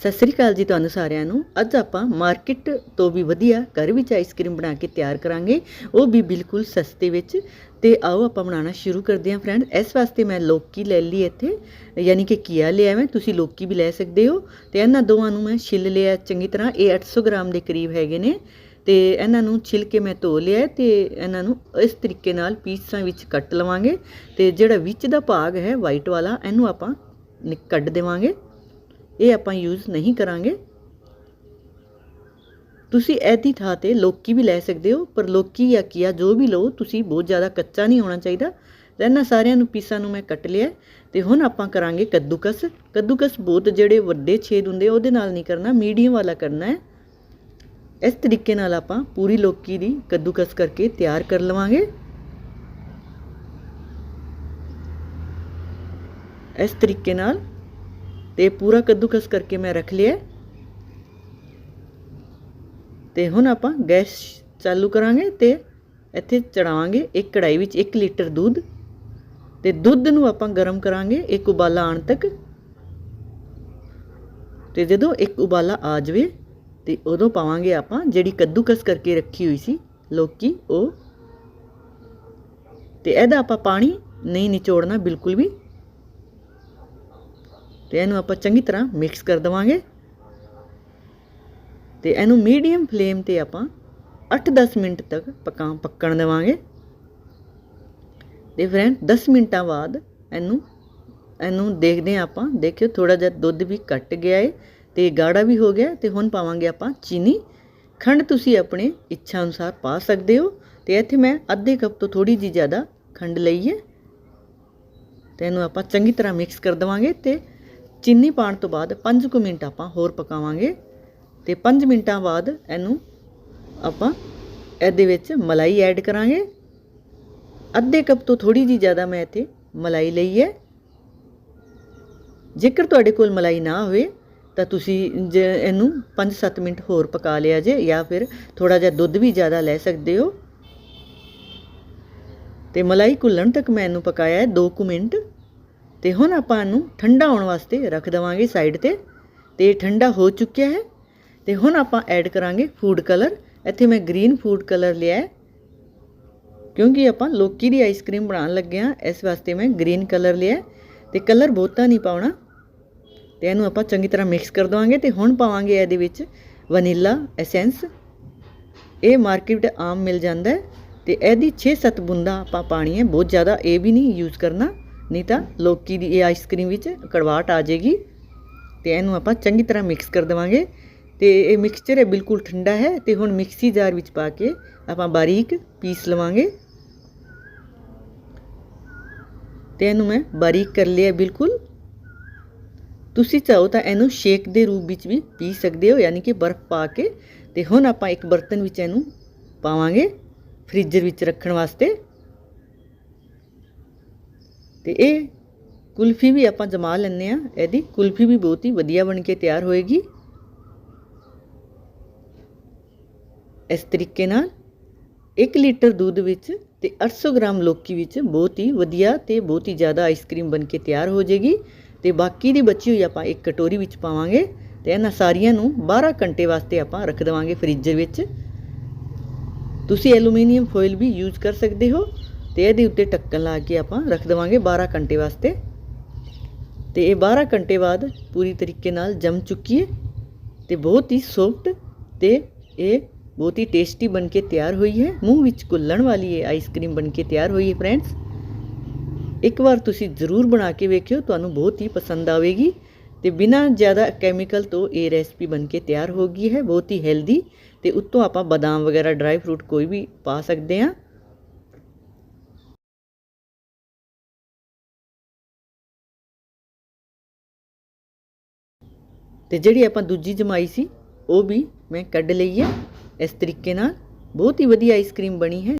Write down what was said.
ਸਤਿ ਸ੍ਰੀ ਅਕਾਲ ਜੀ ਤੁਹਾਨੂੰ ਸਾਰਿਆਂ ਨੂੰ। ਅੱਜ ਆਪਾਂ ਮਾਰਕੀਟ ਤੋਂ ਵੀ ਵਧੀਆ ਘਰ ਵਿੱਚ ਆਈਸਕ੍ਰੀਮ ਬਣਾ ਕੇ ਤਿਆਰ ਕਰਾਂਗੇ। ਉਹ ਵੀ ਬਿਲਕੁਲ ਸਸਤੇ ਵਿੱਚ। ਤੇ ਆਓ ਆਪਾਂ ਬਣਾਉਣਾ ਸ਼ੁਰੂ ਕਰਦੇ ਹਾਂ ਫਰੈਂਡ ਇਸ ਵਾਸਤੇ ਮੈਂ ਲੋਕੀ ਲੈ ਲਈ ਇੱਥੇ। ਯਾਨੀ ਕਿ ਕੀਆ ਲਿਆ ਮੈਂ ਤੁਸੀਂ ਲੋਕੀ ਵੀ ਲੈ ਸਕਦੇ ਹੋ। ਤੇ ਇਹਨਾਂ ਦੋਵਾਂ ਨੂੰ ਮੈਂ ਛਿੱਲ ਲਿਆ ਚੰਗੀ ਤਰ੍ਹਾਂ। ਇਹ 800 ਗ੍ਰਾਮ ਦੇ ਕਰੀਬ ਹੈਗੇ ਨੇ। ਤੇ ਇਹਨਾਂ ਨੂੰ ਛਿੱਲ ਕੇ ਮੈਂ ਧੋ ਲਿਆ ਤੇ ਇਹਨਾਂ ਨੂੰ ਇਸ ਤਰੀਕੇ ਨਾਲ ਪੀਸਾਂ ਵਿੱਚ ਕੱਟ ਲਵਾਂਗੇ। ਤੇ ਜਿਹੜਾ ਵਿੱਚ ਦਾ ਭਾਗ ਹੈ ਵਾਈਟ ਵਾਲਾ, ਇਹਨੂੰ ਆਪਾਂ ਕੱਢ ਦੇਵਾਂਗੇ। ਇਹ ਆਪਾਂ ਯੂਜ਼ ਨਹੀਂ ਕਰਾਂਗੇ। ਤੁਸੀਂ ਇਹਦੀ ਥਾਂ ਤੇ ਲੋਕੀ ਵੀ ਲੈ ਸਕਦੇ ਹੋ, ਪਰ ਲੋਕੀ ਜਾਂ ਕੀਆ ਜੋ ਵੀ ਲਓ, ਤੁਸੀਂ ਬਹੁਤ ਜ਼ਿਆਦਾ ਕੱਚਾ ਨਹੀਂ ਹੋਣਾ ਚਾਹੀਦਾ। ਇਹਨਾਂ ਸਾਰਿਆਂ ਨੂੰ ਪੀਸਾਂ ਨੂੰ ਮੈਂ ਕੱਟ ਲਿਆ ਤੇ ਹੁਣ ਆਪਾਂ ਕਰਾਂਗੇ ਕੱਦੂਕਸ। ਕੱਦੂਕਸ ਬਹੁਤ ਜਿਹੜੇ ਵੱਡੇ ਛੇਦ ਹੁੰਦੇ ਉਹਦੇ ਨਾਲ ਨਹੀਂ ਕਰਨਾ, ਮੀਡੀਅਮ ਵਾਲਾ ਕਰਨਾ ਹੈ। ਇਸ ਤਰੀਕੇ ਨਾਲ ਆਪਾਂ ਪੂਰੀ ਲੋਕੀ ਦੀ ਕੱਦੂਕਸ ਕਰਕੇ ਤਿਆਰ ਕਰ ਲਵਾਂਗੇ। ਇਸ ਤਰੀਕੇ ਨਾਲ ਤੇ ਪੂਰਾ ਕੱਦੂਕਸ ਕਰਕੇ ਮੈਂ ਰੱਖ ਲਿਆ। ਤੇ ਹੁਣ ਆਪਾਂ ਗੈਸ ਚਾਲੂ ਕਰਾਂਗੇ ਤੇ ਇੱਥੇ ਚੜਾਵਾਂਗੇ ਇੱਕ ਕੜਾਈ ਵਿੱਚ 1 ਲੀਟਰ ਦੁੱਧ। ਤੇ ਦੁੱਧ ਨੂੰ ਆਪਾਂ ਗਰਮ ਕਰਾਂਗੇ ਇੱਕ ਉਬਾਲਾ ਆਉਣ ਤੱਕ। ਤੇ ਜਦੋਂ ਇੱਕ ਉਬਾਲਾ ਆ ਜਾਵੇ ਤੇ ਉਦੋਂ ਪਾਵਾਂਗੇ ਆਪਾਂ ਜਿਹੜੀ ਕੱਦੂਕਸ ਕਰਕੇ ਰੱਖੀ ਹੋਈ ਸੀ, ਲੋਕੀ ਉਹ। ਤੇ ਇਹਦਾ ਆਪਾਂ ਪਾਣੀ ਨਹੀਂ ਨਿਚੋੜਨਾ ਬਿਲਕੁਲ ਵੀ। ਤੇ ਇਹਨੂੰ ਆਪਾਂ ਚੰਗੀ ਤਰ੍ਹਾਂ ਮਿਕਸ ਕਰ ਦਵਾਂਗੇ। ਤੇ ਇਹਨੂੰ ਮੀਡੀਅਮ ਫਲੇਮ ਤੇ ਆਪਾਂ 8-10 ਮਿੰਟ ਤੱਕ ਪਕਾ, ਪੱਕਣ ਦੇਵਾਂਗੇ। ਤੇ ਫਰੈਂਡ 10 ਮਿੰਟਾਂ ਬਾਅਦ ਇਹਨੂੰ ਇਹਨੂੰ ਦੇਖਦੇ ਹਾਂ ਆਪਾਂ। ਦੇਖਿਓ ਥੋੜਾ ਜਿਹਾ ਦੁੱਧ ਵੀ ਘਟ ਗਿਆ ਏ ਤੇ ਗਾੜਾ ਵੀ ਹੋ ਗਿਆ ਤੇ ਹੁਣ ਪਾਵਾਂਗੇ ਆਪਾਂ ਚੀਨੀ। ਖੰਡ ਤੁਸੀਂ ਆਪਣੇ ਇੱਛਾ ਅਨੁਸਾਰ ਪਾ ਸਕਦੇ ਹੋ ਤੇ ਇੱਥੇ ਮੈਂ ਅੱਧੇ ਕੱਪ ਤੋਂ ਥੋੜੀ ਜੀ ਜ਼ਿਆਦਾ ਖੰਡ ਲਈ ਹੈ ਤੇ ਇਹਨੂੰ ਆਪਾਂ ਚੰਗੀ ਤਰ੍ਹਾਂ ਮਿਕਸ ਕਰ ਦਵਾਂਗੇ ਤੇ ਚੀਨੀ ਪਾਉਣ ਤੋਂ ਬਾਅਦ 5 ਕੁ ਮਿੰਟ ਆਪਾਂ ਹੋਰ ਪਕਾਵਾਂਗੇ ਤੇ 5 ਮਿੰਟਾਂ ਬਾਅਦ ਇਹਨੂੰ ਆਪਾਂ ਇਹਦੇ ਵਿੱਚ ਮਲਾਈ ਐਡ ਕਰਾਂਗੇ। ਅੱਧੇ ਕੱਪ ਤੋਂ ਥੋੜੀ ਜੀ ਜ਼ਿਆਦਾ ਮੈਂ ਇੱਥੇ ਮਲਾਈ ਲਈ ਹੈ। ਜੇਕਰ ਤੁਹਾਡੇ ਕੋਲ ਮਲਾਈ ਨਾ ਹੋਵੇ ਤਾਂ ਤੁਸੀਂ ਜੇ ਇਹਨੂੰ 5-7 ਮਿੰਟ ਹੋਰ ਪਕਾ ਲਿਆ ਜੇ ਜਾਂ ਫਿਰ ਥੋੜਾ ਜਿਹਾ ਦੁੱਧ ਵੀ ਜ਼ਿਆਦਾ ਲੈ ਸਕਦੇ ਹੋ। ਤੇ ਮਲਾਈ ਘੁੱਲਣ ਤੱਕ ਮੈਂ ਇਹਨੂੰ ਪਕਾਇਆ ਹੈ 2 ਕੁ ਮਿੰਟ। ਤੇ ਹੁਣ ਆਪਾਂ ਇਹਨੂੰ ਠੰਡਾ ਹੋਣ ਵਾਸਤੇ ਰੱਖ ਦਵਾਂਗੇ ਸਾਈਡ ਤੇ ਤੇ ਠੰਡਾ ਹੋ ਚੁੱਕਿਆ ਹੈ। ਤੇ ਹੁਣ ਆਪਾਂ ਐਡ ਕਰਾਂਗੇ ਫੂਡ ਕਲਰ ਇੱਥੇ ਮੈਂ ਗ੍ਰੀਨ ਫੂਡ ਕਲਰ ਲਿਆ ਹੈ, ਕਿਉਂਕਿ ਆਪਾਂ ਲੋਕੀ ਦੀ ਆਈਸਕ੍ਰੀਮ ਬਣਾਉਣ ਲੱਗੇ ਆ ਇਸ ਵਾਸਤੇ ਮੈਂ ਗ੍ਰੀਨ ਕਲਰ ਲਿਆ ਹੈ। ਤੇ ਕਲਰ ਬਹੁਤਾ ਨਹੀਂ ਪਾਉਣਾ। ਤੇ ਇਹਨੂੰ ਆਪਾਂ ਚੰਗੀ ਤਰ੍ਹਾਂ ਮਿਕਸ ਕਰ ਦਵਾਂਗੇ ਤੇ ਹੁਣ ਪਾਵਾਂਗੇ ਇਹਦੇ ਵਿੱਚ ਵਨੀਲਾ ਐਸੈਂਸ ਇਹ ਮਾਰਕੀਟ ਆਮ ਮਿਲ ਜਾਂਦਾ ਹੈ। ਤੇ ਇਹਦੀ 6-7 ਬੂੰਦਾਂ ਆਪਾਂ ਪਾਣੀ ਹੈ ਬਹੁਤ ਜ਼ਿਆਦਾ ਇਹ ਵੀ ਨਹੀਂ ਯੂਜ਼ ਕਰਨਾ। ਨਹੀਂ ਤਾਂ ਲੋਕੀ ਦੀ ਇਹ ਆਈਸਕ੍ਰੀਮ ਵਿੱਚ ਕੜਵਾਟ ਆ ਜਾਏਗੀ ਤੇ ਇਹਨੂੰ ਆਪਾਂ ਚੰਗੀ ਤਰ੍ਹਾਂ ਮਿਕਸ ਕਰ ਦੇਵਾਂਗੇ ਤੇ ਇਹ ਮਿਕਸਚਰ ਹੈ ਬਿਲਕੁਲ ਠੰਡਾ ਹੈ ਤੇ ਹੁਣ ਮਿਕਸੀ ਜਾਰ ਵਿੱਚ ਪਾ ਕੇ ਆਪਾਂ ਬਾਰੀਕ ਪੀਸ ਲਵਾਂਗੇ। ਤੇ ਇਹਨੂੰ ਮੈਂ ਬਾਰੀਕ ਕਰ ਲਿਆ ਬਿਲਕੁਲ। ਤੁਸੀਂ ਚਾਹੋ ਤਾਂ ਇਹਨੂੰ ਸ਼ੇਕ ਦੇ ਰੂਪ ਵਿੱਚ ਵੀ ਪੀ ਸਕਦੇ ਹੋ, ਯਾਨੀ ਕਿ ਬਰਫ਼ ਪਾ ਕੇ। ਤੇ ਹੁਣ ਆਪਾਂ ਇੱਕ ਬਰਤਨ ਵਿੱਚ ਇਹਨੂੰ ਪਾਵਾਂਗੇ ਫ੍ਰੀਜ਼ਰ ਵਿੱਚ ਰੱਖਣ ਵਾਸਤੇ। ਤੇ ਇਹ ਕੁਲਫੀ ਵੀ ਆਪਾਂ ਜਮਾ ਲੈਂਦੇ ਆ ਇਹਦੀ ਕੁਲਫੀ ਵੀ ਬਹੁਤ ਹੀ ਵਧੀਆ ਬਣ ਕੇ ਤਿਆਰ ਹੋਏਗੀ। ਇਸ ਤਰੀਕੇ ਨਾਲ 1 ਲੀਟਰ ਦੁੱਧ ਵਿੱਚ ਤੇ 800 ਗ੍ਰਾਮ ਲੋਕੀ ਵਿੱਚ ਬਹੁਤ ਹੀ ਵਧੀਆ ਤੇ ਬਹੁਤ ਹੀ ਜ਼ਿਆਦਾ ਆਈਸਕ੍ਰੀਮ ਬਣ ਕੇ ਤਿਆਰ ਹੋ ਜਾਏਗੀ ਤੇ ਬਾਕੀ ਦੀ ਬਚੀ ਹੋਈ ਆਪਾਂ ਇੱਕ ਕਟੋਰੀ ਵਿੱਚ ਪਾਵਾਂਗੇ ਤੇ ਇਹਨਾਂ ਸਾਰੀਆਂ ਨੂੰ 12 ਘੰਟੇ ਵਾਸਤੇ ਆਪਾਂ ਰੱਖ ਦੇਵਾਂਗੇ ਫ੍ਰੀਜ਼ਰ ਵਿੱਚ। ਤੁਸੀਂ ਐਲੂਮੀਨੀਅਮ ਫੋਇਲ ਵੀ ਯੂਜ਼ ਕਰ ਸਕਦੇ ਹੋ। ਤੇ ਇਹਦੇ ਉੱਤੇ ਢੱਕਣ ਲਾ ਕੇ ਆਪਾਂ ਰੱਖ ਦੇਵਾਂਗੇ 12 ਘੰਟੇ ਵਾਸਤੇ। ਤੇ ਇਹ 12 ਘੰਟੇ ਬਾਅਦ ਪੂਰੀ ਤਰੀਕੇ ਨਾਲ ਜੰਮ ਚੁੱਕੀ ਹੈ ਤੇ ਬਹੁਤ ਹੀ ਸੌਫਟ ਤੇ ਇਹ ਬਹੁਤ ਹੀ ਟੇਸਟੀ ਬਣ ਕੇ ਤਿਆਰ ਹੋਈ ਹੈ। ਮੂੰਹ ਵਿੱਚ ਘੁੱਲਣ ਵਾਲੀ ਇਹ ਆਈਸਕ੍ਰੀਮ ਬਣ ਕੇ ਤਿਆਰ ਹੋਈ ਹੈ ਫਰੈਂਡਸ। ਇੱਕ ਵਾਰ ਤੁਸੀਂ ਜ਼ਰੂਰ ਬਣਾ ਕੇ ਵੇਖਿਓ, ਤੁਹਾਨੂੰ ਬਹੁਤ ਹੀ ਪਸੰਦ ਆਵੇਗੀ ਤੇ ਬਿਨਾਂ ਜ਼ਿਆਦਾ ਕੈਮੀਕਲ ਤੋਂ ਇਹ ਰੈਸਪੀ ਬਣ ਕੇ ਤਿਆਰ ਹੋ ਗਈ ਹੈ, ਬਹੁਤ ਹੀ ਹੈਲਦੀ ਤੇ ਉੱਤੋਂ ਆਪਾਂ ਬਦਾਮ ਵਗੈਰਾ ਡਰਾਈ ਫਰੂਟ ਕੋਈ ਵੀ ਪਾ ਸਕਦੇ ਹਾਂ। ਤੇ ਜਿਹੜੀ ਆਪਾਂ ਦੂਜੀ ਜਮਾਈ ਸੀ, ਉਹ ਵੀ ਮੈਂ ਕੱਢ ਲਈ ਹੈ। ਇਸ ਤਰੀਕੇ ਨਾਲ ਬਹੁਤ ਹੀ ਵਧੀਆ ਆਈਸਕ੍ਰੀਮ ਬਣੀ ਹੈ।